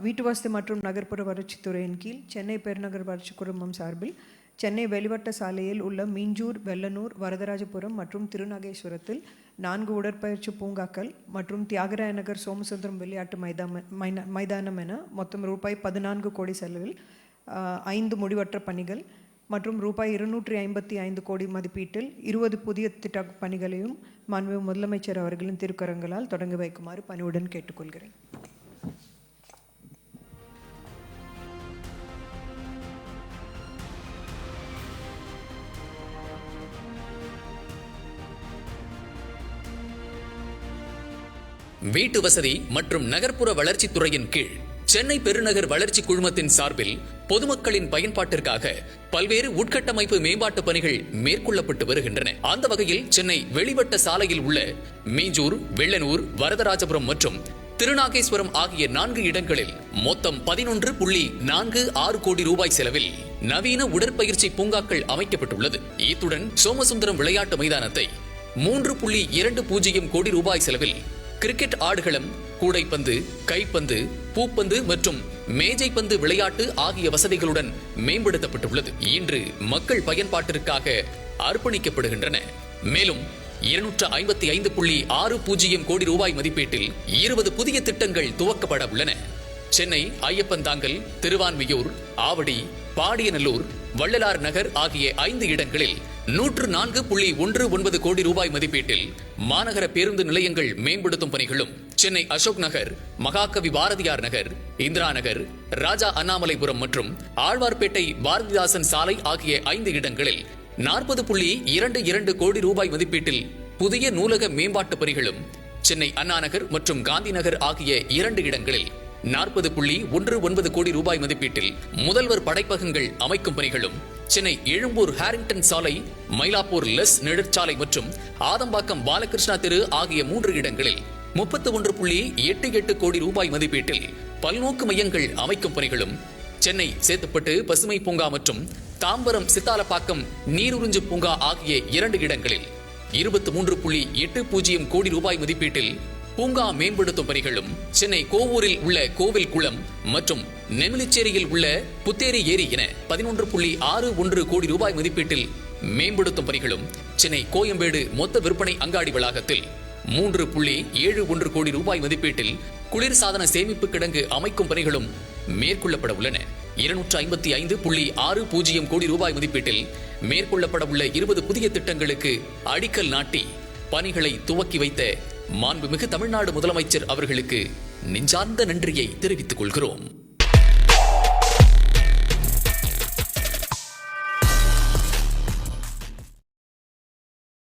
வீட்டு வசதி மற்றும் நகர்ப்புற வளர்ச்சித்துறையின் கீழ் சென்னை பெருநகர் வளர்ச்சி குழுமம் சார்பில் சென்னை வெளிவட்ட சாலையில் உள்ள மீஞ்சூர் வெள்ளனூர் வரதராஜபுரம் மற்றும் திருநாகேஸ்வரத்தில் நான்கு உடற்பயிற்சி பூங்காக்கள் மற்றும் தியாகராய நகர் சோமசுந்தரம் விளையாட்டு மைதான மைன- மைதானம் என மொத்தம் ரூபாய் பதினான்கு கோடி செலவில் ஐந்து முடிவற்ற பணிகள் மற்றும் ரூபாய் இருநூற்றி ஐம்பத்தி ஐந்து கோடி மதிப்பீட்டில் இருபது புதிய திட்ட பணிகளையும் மாண்பு முதலமைச்சர் அவர்களின் திருக்கரங்களால் தொடங்கி வைக்குமாறு பணிவுடன் கேட்டுக்கொள்கிறேன். வீட்டு வசதி மற்றும் நகர்ப்புற வளர்ச்சித் துறையின் கீழ் சென்னை பெருநகர் வளர்ச்சி குழுமத்தின் சார்பில் பொதுமக்களின் பயன்பாட்டிற்காக பல்வேறு உட்கட்டமைப்பு மேம்பாட்டு பணிகள் மேற்கொள்ளப்பட்டு வருகின்றன. அந்த வகையில் சென்னை வெளிவட்ட சாலையில் உள்ள மீஞ்சூர் வெள்ளனூர் வரதராஜபுரம் மற்றும் திருநாகேஸ்வரம் ஆகிய நான்கு இடங்களில் மொத்தம் பதினொன்று புள்ளி நான்கு ஆறு கோடி ரூபாய் செலவில் நவீன உடற்பயிற்சி பூங்காக்கள் அமைக்கப்பட்டுள்ளது. இத்துடன் சோமசுந்தரம் விளையாட்டு மைதானத்தை மூன்று புள்ளி இரண்டு பூஜ்ஜியம் கோடி ரூபாய் செலவில் கிரிக்கெட் ஆடுகளம் கூடைப்பந்து கைப்பந்து பூப்பந்து மற்றும் மேஜைப்பந்து விளையாட்டு ஆகிய வசதிகளுடன் மேம்படுத்தப்பட்டுள்ளது. இன்று மக்கள் பயன்பாட்டிற்காக அர்ப்பணிக்கப்படுகின்றன. மேலும் இருநூற்று ஐம்பத்தி ஐந்து புள்ளி ஆறு பூஜ்ஜியம் கோடி ரூபாய் மதிப்பீட்டில் இருபது புதிய திட்டங்கள் துவக்கப்பட உள்ளன. சென்னை ஐயப்பந்தாங்கல் திருவான்மியூர் ஆவடி பாடியநல்லூர் வள்ளலார் நகர் ஆகிய ஐந்து இடங்களில் நூற்று நான்கு புள்ளி ஒன்று ஒன்பது கோடி ரூபாய் மதிப்பீட்டில் மாநகர பேருந்து நிலையங்கள் மேம்படுத்தும் பணிகளும் சென்னை அசோக் நகர் மகாகவி பாரதியார் நகர் இந்திரா நகர் ராஜா அண்ணாமலைபுரம் மற்றும் ஆழ்வார்பேட்டை பாரதிதாசன் சாலை ஆகிய ஐந்து இடங்களில் நாற்பது புள்ளி இரண்டு இரண்டு கோடி ரூபாய் மதிப்பீட்டில் புதிய நூலக மேம்பாட்டு பணிகளும் சென்னை அண்ணா நகர் மற்றும் காந்தி நகர் ஆகிய இரண்டு இடங்களில் நாற்பது புள்ளி ஒன்று ஒன்பது கோடி ரூபாய் மதிப்பீட்டில் முதல்வர் படைப்பகங்கள் அமைக்கும் பணிகளும் சென்னை எழும்பூர் ஹாரிங்டன் சாலை மயிலாப்பூர் லெஸ் நெடுச்சாலை மற்றும் ஆதம்பாக்கம் பாலகிருஷ்ணா தெரு ஆகிய மூன்று இடங்களில் முப்பத்து ஒன்று புள்ளி எட்டு எட்டு கோடி ரூபாய் மதிப்பீட்டில் பல்நோக்கு மையங்கள் அமைக்கும் பணிகளும் சென்னை சேத்துப்பட்டு பசுமை பூங்கா மற்றும் தாம்பரம் சித்தாலப்பாக்கம் நீருறிஞ்சு பூங்கா ஆகிய இரண்டு இடங்களில் இருபத்தி மூன்று புள்ளி எட்டு பூஜ்ஜியம் கோடி ரூபாய் மதிப்பீட்டில் பூங்கா மேம்படுத்தும் பணிகளும் சென்னை கோவூரில் உள்ள கோவில் குளம் மற்றும் நெமிலிச்சேரியில் உள்ள புத்தேரி ஏரி என பதினொன்று புள்ளி ஆறு ஒன்று கோடி ரூபாய் மதிப்பீட்டில் மேம்படுத்தும் பணிகளும் சென்னை கோயம்பேடு மொத்த விற்பனை அங்காடி வளாகத்தில் மூன்று புள்ளி ஏழு ஒன்று கோடி ரூபாய் மதிப்பீட்டில் குளிர்சாதன சேமிப்பு கிடங்கு அமைக்கும் பணிகளும் மேற்கொள்ளப்பட உள்ளன. இருநூற்று ஐம்பத்தி ஐந்து புள்ளி ஆறு பூஜ்ஜியம் கோடி ரூபாய் மதிப்பீட்டில் மேற்கொள்ளப்பட உள்ள இருபது புதிய திட்டங்களுக்கு அடிக்கல் நாட்டி பணிகளை துவக்கி வைத்த மாண்புமிகு தமிழ்நாடு முதலமைச்சர் அவர்களுக்கு நெஞ்சார்ந்த நன்றியை தெரிவித்துக் கொள்கிறோம்.